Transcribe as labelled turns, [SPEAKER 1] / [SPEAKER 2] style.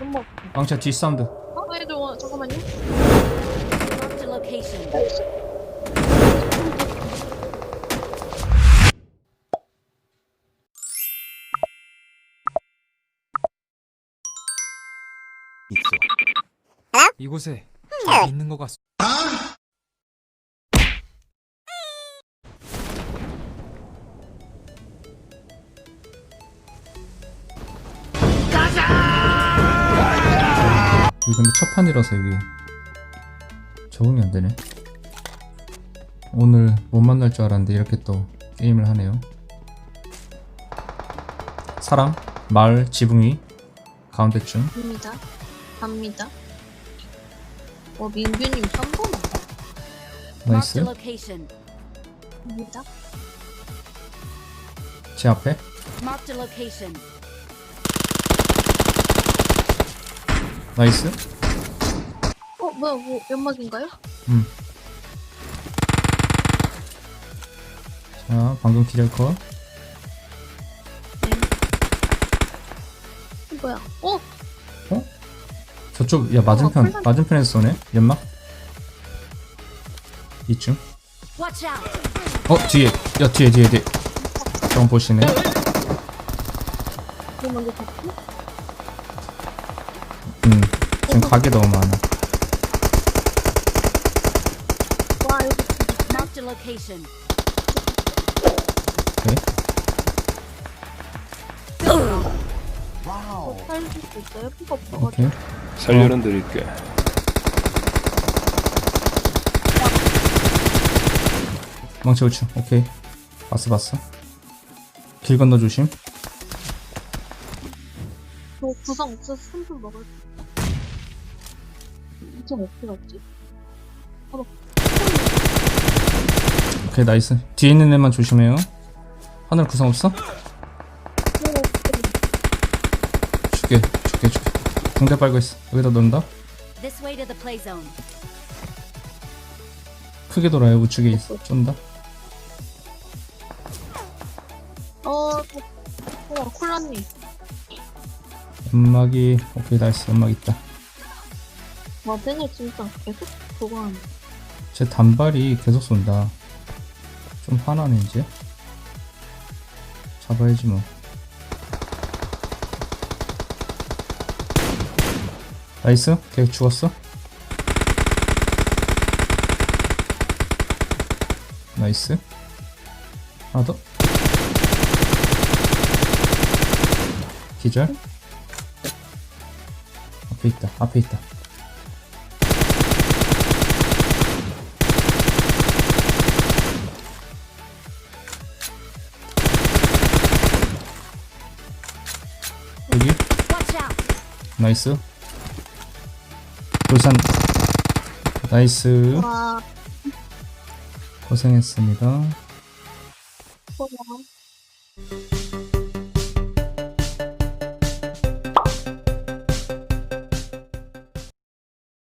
[SPEAKER 1] 엄마.
[SPEAKER 2] 왕차 뒤 사운드
[SPEAKER 1] 어, 네, 저, 잠깐만요.
[SPEAKER 3] Marked a location.
[SPEAKER 4] 있어. 이곳에 답이 있는 것 같소.
[SPEAKER 2] 이거 근데 첫 판이라서 이게 적응이 안 되네. 오늘 못 만날 줄 알았는데 이렇게 또 게임을 하네요. 사람, 말, 지붕이 가운데쯤.
[SPEAKER 1] 갑니다. 갑니다. 어, 민규님 3번
[SPEAKER 3] Marked
[SPEAKER 2] 나이스.
[SPEAKER 1] 갑니다.
[SPEAKER 2] 제 앞에.
[SPEAKER 3] Marked a location.
[SPEAKER 2] 나이스.
[SPEAKER 1] 어, 뭐야, 뭐, 연막인가요?
[SPEAKER 2] 음. 자, 방금 기절 컷.
[SPEAKER 1] 네. 어, 뭐야? 어,
[SPEAKER 2] 저쪽, 야, 맞은편,
[SPEAKER 1] 어,
[SPEAKER 2] 맞은편에 서 쏘네. 연막. 이쯤.
[SPEAKER 3] Watch out!
[SPEAKER 2] 어, 뒤에. 야, 뒤에, 뒤에, 뒤에. 좀 보시네.
[SPEAKER 1] 이거 먼저 잡고.
[SPEAKER 2] 음. 지금 각이 너무 많아.
[SPEAKER 3] Marked a location.
[SPEAKER 2] 오케이.
[SPEAKER 1] 저 살릴 수 있어요? 피가 없어가지고.
[SPEAKER 2] 오케이.
[SPEAKER 5] 살려는 드릴게.
[SPEAKER 2] 망치 우측. 오케이. 봤어, 봤어. 길 건너 조심.
[SPEAKER 1] 저 구성 없어서 손좀 먹을. 2.5kg 없지?
[SPEAKER 2] 오케이, 나이스. 뒤에 있는 애만 조심해요. 하늘 구성 없어? 줄게, 줄게, 줄게. 붕대 빨고 있어. 여기다 넣는다.
[SPEAKER 3] This way to the play zone.
[SPEAKER 2] 크게 돌아요. 우측에 있어. 쫀다.
[SPEAKER 1] 어, 어, 콜라님.
[SPEAKER 2] 연막이, 오케이, 나이스. 연막 있다.
[SPEAKER 1] 와, 쟤네 진짜 계속 그거 하네.
[SPEAKER 2] 제 단발이 계속 쏜다. 좀 화나네, 이제. 잡아야지 뭐. 나이스. 걔 죽었어. 나이스. 하나 더. 기절. 앞에 있다. 앞에 있다. 여기. 나이스. 돌산. 나이스.
[SPEAKER 1] 와,
[SPEAKER 2] 고생했습니다.
[SPEAKER 1] 뭐야.